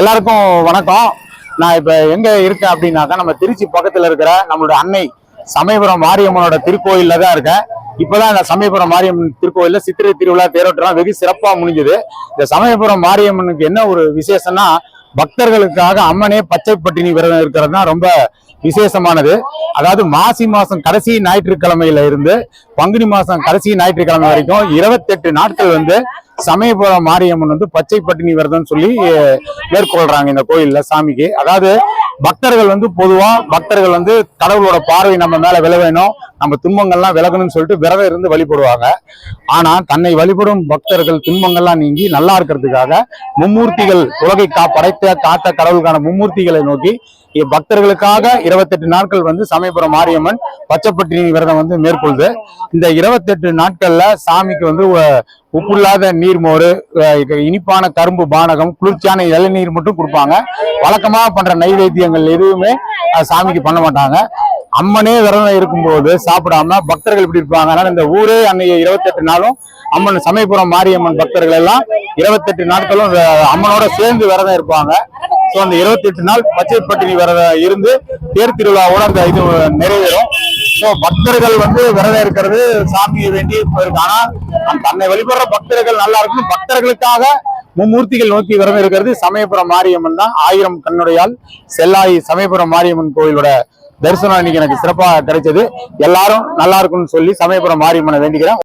எல்லாருக்கும் வணக்கம். நான் இப்ப எங்க இருக்கேன் அப்படின்னாக்கா நம்ம திருச்சி பக்கத்துல இருக்கிற நம்மளோட அன்னை சமயபுரம் மாரியம்மனோட திருக்கோயிலில் தான் இருக்கேன். இப்பதான் இந்த சமயபுரம் மாரியம்மன் திருக்கோயிலில் சித்திரை திருவிழா தேரோட்டம் வெகு சிறப்பா முடிஞ்சது. இந்த சமயபுரம் மாரியம்மனுக்கு என்ன ஒரு விசேஷம்னா பக்தர்களுக்காக அம்மனே பச்சை பட்டினி விரதம் இருக்கிறது தான் ரொம்ப விசேஷமானது. அதாவது மாசி மாசம் கடைசி ஞாயிற்றுக்கிழமையில இருந்து பங்குனி மாசம் கடைசி ஞாயிற்றுக்கிழமை வரைக்கும் இருபத்தெட்டு நாட்கள் வந்து சமயபுரம் மாரியம்மன் வந்து பச்சை பட்டினி விரதம் சொல்லி மேற்கொள்றாங்க இந்த கோயில்ல சாமிக்கு. அதாவது பக்தர்கள் வந்து பொதுவா பக்தர்கள் வந்து கடவுளோட பார்வை நம்ம மேல விழ வேணும். நம்ம துன்பங்கள்லாம் விலகணும்னு சொல்லிட்டு விரதம் இருந்து வழிபடுவாங்க. ஆனா தன்னை வழிபடும் பக்தர்கள் துன்பங்கள்லாம் நீங்கி நல்லா இருக்கிறதுக்காக மும்மூர்த்திகள் உலகை கா படைத்த காத்த கடவுளுக்கான மும்மூர்த்திகளை நோக்கி பக்தர்களுக்காக இருபத்தெட்டு நாட்கள் வந்து சமயபுரம் மாரியம்மன் பச்சைப்பட்டினி விரதம் வந்து மேற்கொள்ளுது இந்த இருபத்தெட்டு நாட்கள்ல சாமிக்கு வந்து உப்புல்லாத உப்புள்ளாத நீர்மோர் இனிப்பான கரும்பு பானகம் குளிர்ச்சியான இளநீர் மட்டும் கொடுப்பாங்க. வழக்கமாக பண்ற நைவேத்தியங்கள் எதுவுமே சாமிக்கு பண்ண மாட்டாங்க. அம்மனே விரதம் இருக்கும்போது சாப்பிடாம பக்தர்கள் இப்படி இருப்பாங்க. அதனால இந்த ஊரே அன்னைக்கு இருபத்தெட்டு நாளும் அம்மன் சமயபுரம் மாரியம்மன் பக்தர்கள் எல்லாம் இருபத்தெட்டு நாட்களும் அம்மனோட சேர்ந்து விரதம் இருப்பாங்க. ஸோ அந்த இருபத்தெட்டு நாள் பச்சை பட்டினி விரதம் இருந்து தேர் திருவிழாவோட அந்த இது நிறைவேறும். ஸோ பக்தர்கள் வந்து விரதம் இருக்கிறது சாமியை வேண்டி இருக்கு ஆனா அந்த தன்னை வழிபடுற பக்தர்கள் நல்லா இருக்கணும். பக்தர்களுக்காக மும்மூர்த்திகள் நோக்கி விரதம் இருக்கிறது சமயபுரம் மாரியம்மன் தான். ஆயிரம் கண்ணுடையால் செல்லாய் சமயபுரம் மாரியம்மன் கோயிலோட தரிசனம் இன்னைக்கு எனக்கு சிறப்பாக கிடைச்சது. எல்லாரும் நல்லா இருக்கும்னு சொல்லி சமயபுரம் மாரியம்மனை வேண்டிக்கிறேன்.